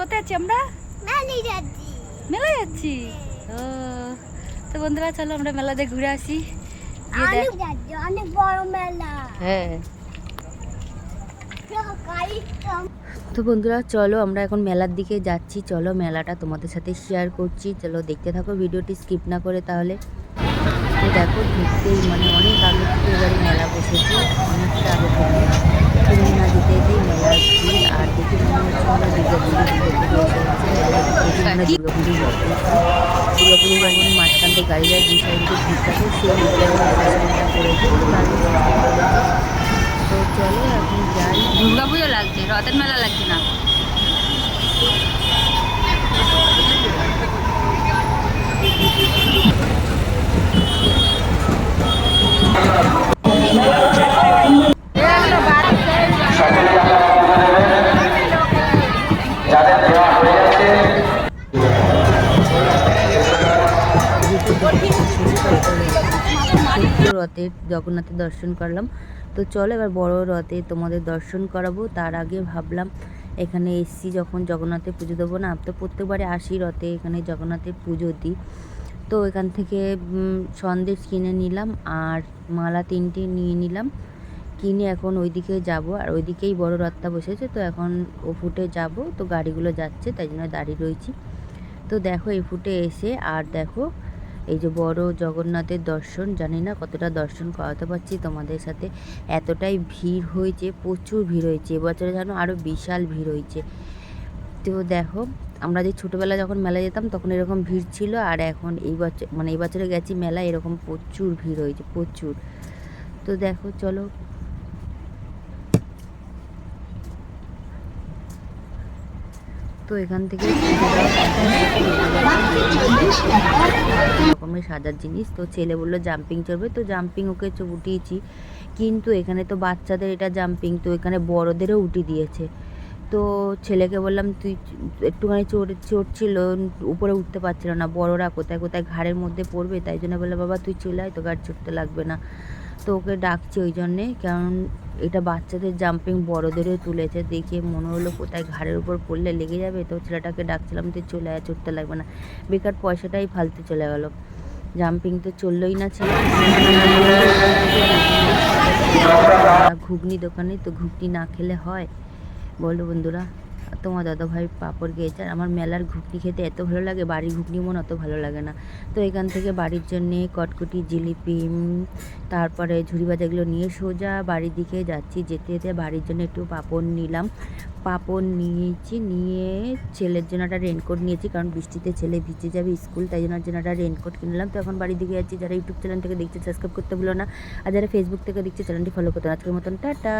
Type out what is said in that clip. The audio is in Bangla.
কোথায় আছি আমরা? নানি যাচ্ছি মেলায় যাচ্ছি। ও তো বন্ধুরা চলো আমরা মেলাতে ঘুরে আসি। অনেক বড় মেলা। হ্যাঁ। তো বন্ধুরা চলো আমরা এখন মেলার দিকে যাচ্ছি। চলো মেলাটা তোমাদের সাথে শেয়ার করছি। চলো দেখতে থাকো ভিডিওটি স্কিপ না করে তাহলে। দেখো ঢুকতেই মানে অনেক আগে থেকে এবারে মেলা বসেছে অনেকটা আগে থেকে কিনে না যেতে যেতেই মেলার ভিড় আর দেখে মনে হচ্ছে আমরা দুর্গা পুজো আমরা দুর্গা পুজো যেমন মাঝখান থেকে গাড়ি যায় দুই সাইডে ভিড় থাকে তো চলো এখন যাই। দুর্গা পুজো লাগছে, রথের মেলা লাগছে না? রথের জগন্নাথের দর্শন করলাম। তো চলো এবার বড় রথে তোমাদের দর্শন করাবো। তার আগে ভাবলাম, এখানে এসছি যখন জগন্নাথের পুজো দেবো না, তো প্রত্যেকবারে আসি রথে, এখানে জগন্নাথের পুজো দিই। তো এখান থেকে সন্দেশ কিনে নিলাম আর মালা তিনটে নিয়ে নিলাম। কিনে এখন ওইদিকে যাব আর ওইদিকেই বড় রথটা বসেছে। তো এখন ও ফুটে যাব, তো গাড়িগুলো যাচ্ছে, তাই জন্য দাঁড়িয়ে রয়েছি। তো দেখো এই ফুটে এসে, আর দেখো এই যে বড় জগন্নাথের দর্শন, জানি না কতটা দর্শন করাতে পারছি তোমাদের সাথে। এতটাই ভিড় হয়েছে, প্রচুর ভিড় হয়েছে। এবছরে যেন আরও বিশাল ভিড় হয়েছে। তো দেখো, আমরা যে ছোটোবেলা যখন মেলা যেতাম, তখন এরকম ভিড় ছিল। আর এখন এই বছর মানে এই বছরে গেছি মেলা এরকম প্রচুর ভিড় হয়েছে, প্রচুর। তো দেখো, চলো তো এখান থেকে রকমের সাজার জিনিস। তো ছেলে বলল, জাম্পিং চড়বে। তো জাম্পিং ওকে উঠিয়েছি। কিন্তু এখানে তো বাচ্চাদের এটা জাম্পিং, তো এখানে বড়দেরও উঠি দিয়েছে। তো ছেলেকে বললাম, তুই একটুখানি চড়ে, চড়ছিল, উপরে উঠতে পারছিল না। বড়রা কোথায় কোথায় ঘাড়ের মধ্যে পড়বে? তাই জন্য বললাম বাবা, তুই চলে আয় তো গাড়ি চড়তে লাগবে না। তো ওকে ডাকছি ওই জন্যে। কারণ এটা বাচ্চাদের জাম্পিং বড়দেরও তুলেছে, দেখে মনে হলো কোথায় ঘাড়ের উপর পড়লে লেগে যাবে। তো ছেলেটাকে ডাকছিলাম তো চলে আয় চড়তে লাগবে না। বেকার পয়সাটাই ফালতু চলে গেল। জাম্পিং তো চললোই না ছিল। ঘুগনি দোকানে তো ঘুগনি না খেলে হয়। বলো বন্ধুরা। তোমার দাদা ভাই পাপড় গিয়েছে আর আমার মেলার ঘুগনি খেতে এত ভালো লাগে, বাড়ির ঘুগনি মন অত ভালো লাগে না। তো এখান থেকে বাড়ির জন্যে কটকটি, জিলিপি তারপরে ঝুড়ি ভাজাগুলো নিয়ে সোজা বাড়ির দিকে যাচ্ছি, যেতে যেতে বাড়ির জন্য একটু পাপড় নিলাম। পাপড় নিয়েছি, নিয়ে ছেলের জন্য একটা রেনকোট নিয়েছি, কারণ বৃষ্টিতে ছেলে ভিজে যাবে স্কুল, তাই জন্য জন্য একটা রেনকোট কিনলাম। তো এখন বাড়ির দিকে যাচ্ছি, যারা ইউটিউব চ্যানেল থেকে দেখছে সাবস্ক্রাইব করতে ভুলো না। আর যারা ফেসবুক থেকে দেখছে চ্যানেলটি ফলো করতে। আজকের মতন, টাটা।